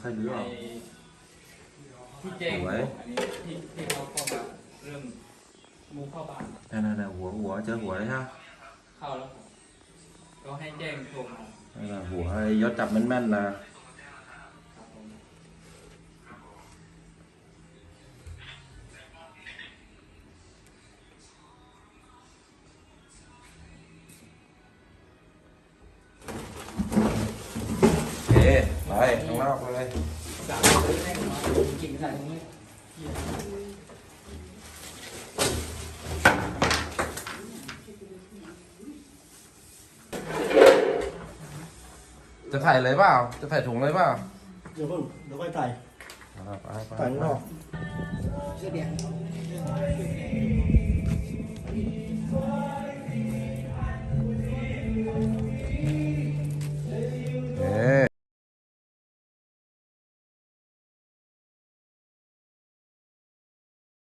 ค่อยรื้ออในอก ที่แจ้งเอาไว้อันนี้ที่ที่เขาเข้ามาเรื่องมูเข้าบ้านนั่นน่ะหัวหัวเจอหัวเลยใช่ไหมเข้าแล้วครับก็ให้แจ้งโทรมานั่นน่ะหัวไอ้ยศจับแม่นๆนะ เคไปข้างนอกเลยสามแจ้งมากินใส่ตรงนี้จะถ่ายเลยเปล่า จะถ่ายถุงเลยเปล่าเดี๋ยวเพิ่งเดี๋ยวค่อยถ่ายไปไปถ่ายข้างนอก เสื้อแดง